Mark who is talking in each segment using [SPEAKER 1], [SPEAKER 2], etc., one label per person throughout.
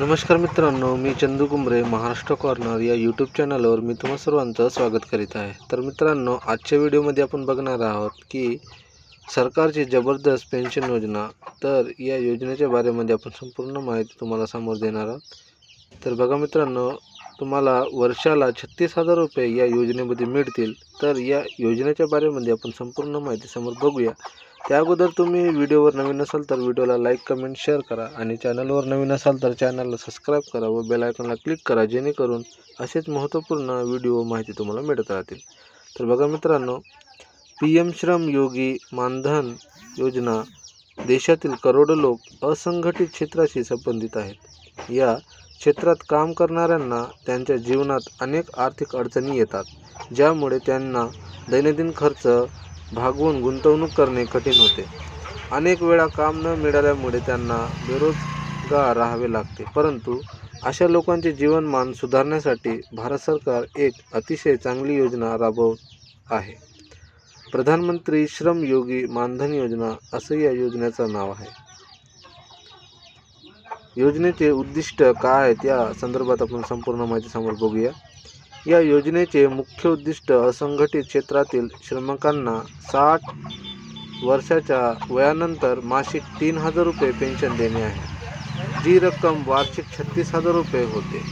[SPEAKER 1] नमस्कार मित्रांनो मी चंदू कुंबरे महाराष्ट्र कॉर्नर या यूट्यूब चॅनलवर मी तुम्हा सर्वांचं स्वागत करीत आहे. तर मित्रांनो आजच्या व्हिडिओमध्ये आपण बघणार आहोत की सरकारची जबरदस्त पेन्शन योजना तर या योजनेच्या बारेमध्ये आपण संपूर्ण माहिती तुम्हाला समोर देणार आहोत. तर बघा मित्रांनो तुम्हाला वर्षाला छत्तीस हजार रुपये या योजनेमध्ये मिळतील. तर या योजनेच्या बारेमध्ये आपण संपूर्ण माहिती समोर बघूया. त्या अगोदर तुम्ही व्हिडिओवर नवीन असाल तर व्हिडिओला लाईक कमेंट शेअर करा आणि चॅनलवर नवीन असाल तर चॅनलला सबस्क्राईब करा व बेल आयकॉनला क्लिक करा जेणेकरून असेच महत्त्वपूर्ण व्हिडिओ माहिती तुम्हाला मिळत राहतील. तर बघा मित्रांनो पी एम श्रम योगी मानधन योजना देशातील करोडो लोक असंघटित क्षेत्राशी संबंधित आहेत. या क्षेत्रात काम करणाऱ्यांना त्यांच्या जीवनात अनेक आर्थिक अडचणी येतात ज्यामुळे त्यांना दैनंदिन खर्च भागवून गुंतवणूक करणे कठीण होते. अनेक वेळा काम न मिळाल्यामुळे त्यांना बेरोजगार राहावे लागते. परंतु अशा लोकांचे जीवनमान सुधारण्यासाठी भारत सरकार एक अतिशय चांगली योजना राबवत आहे. प्रधानमंत्री श्रम योगी मानधन योजना असं या योजनेचं नाव आहे. योजनेचे उद्दिष्ट काय आहेत या संदर्भात आपण संपूर्ण माहिती समोर बघूया. या योजनेचे मुख्य उद्दिष्ट असंघटित क्षेत्रातील श्रमिकांना साठ वर्षाच्या वयानंतर मासिक तीन हजार रुपये पेन्शन देणे आहे. जी रक्कम वार्षिक छत्तीस हजार रुपये होते.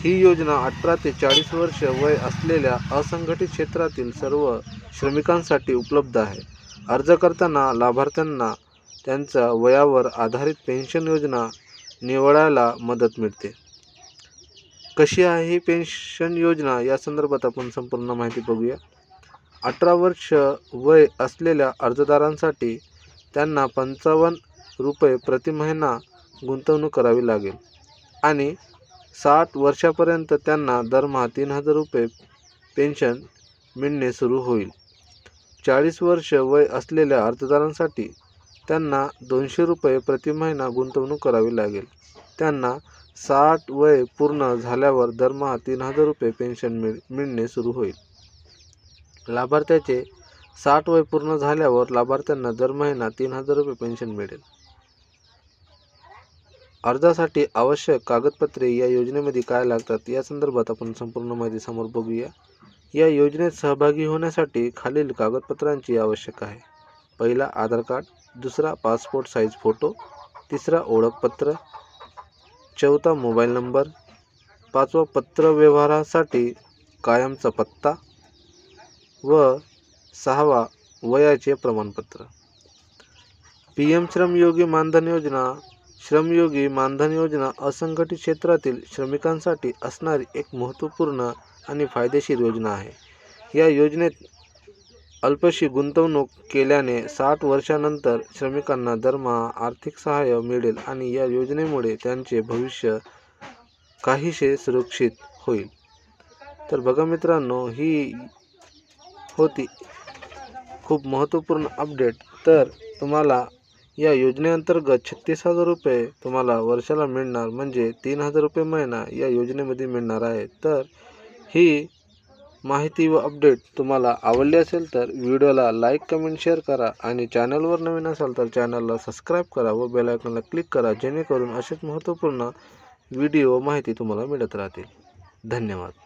[SPEAKER 1] ही योजना अठरा ते चाळीस वर्ष वय असलेल्या असंघटित क्षेत्रातील सर्व श्रमिकांसाठी उपलब्ध आहे. अर्ज करताना लाभार्थ्यांना त्यांच्या वयावर आधारित पेन्शन योजना निवडायला मदत मिळते. कशी आहे ही पेन्शन योजना? या संदर्भात आपण संपूर्ण माहिती बघूया. अठरा वर्ष वय असलेल्या अर्जदारांसाठी त्यांना पंचावन्न रुपये प्रति महिना गुंतवणूक करावी लागेल. आणि साठ वर्षापर्यंत त्यांना दरमहा तीन हजार रुपये पेन्शन मिळणे सुरू होईल. चाळीस वर्ष वय असलेल्या अर्जदारांसाठी त्यांना दोनशे रुपये प्रति महिना गुंतवणूक करावी लागेल. त्यांना साठ वय पूर्ण झाल्यावर दरमहा तीन हजार रुपये पेन्शन मिळ मिळणे सुरू होईल. लाभार्थ्याचे साठ वय पूर्ण झाल्यावर लाभार्थ्यांना दर महिना तीन हजार रुपये पेन्शन मिळेल. अर्जासाठी आवश्यक कागदपत्रे या योजनेमध्ये काय लागतात या संदर्भात आपण संपूर्ण माहिती समोर बघूया. या योजनेत सहभागी होण्यासाठी खालील कागदपत्रांची आवश्यक आहे. पहिला आधार कार्ड दुसरा पासपोर्ट साईज फोटो तिसरा ओळखपत्र चौथा मोबाईल नंबर पाचवा पत्रव्यवहारासाठी कायमचा पत्ता व सहावा वयाचे प्रमाणपत्र. पी एम श्रमयोगी मानधन योजना श्रमयोगी मानधन योजना असंघटित क्षेत्रातील श्रमिकांसाठी असणारी एक महत्त्वपूर्ण आणि फायदेशीर योजना आहे. या योजनेत अल्पशी गुंतवणूक केल्याने साठ वर्षानंतर श्रमिकांना दरमहा आर्थिक सहाय्य मिळेल आणि या योजनेमुळे त्यांचे भविष्य काहीसे सुरक्षित होईल. तर बघा मित्रांनो ही होती खूप महत्त्वपूर्ण अपडेट. तर तुम्हाला या योजनेअंतर्गत छत्तीस हजार रुपये तुम्हाला वर्षाला मिळणार म्हणजे तीन हजार रुपये महिना या योजनेमध्ये मिळणार आहे. तर ही माहिती व अपडेट तुम्हाला आवडली असेल तर व्हिडिओला लाईक कमेंट शेअर करा आणि चॅनलवर नवीन असाल तर चॅनलला सबस्क्राईब करा व बेलायकनला क्लिक करा जेणेकरून असेच महत्त्वपूर्ण व्हिडिओ माहिती तुम्हाला मिळत राहतील. धन्यवाद.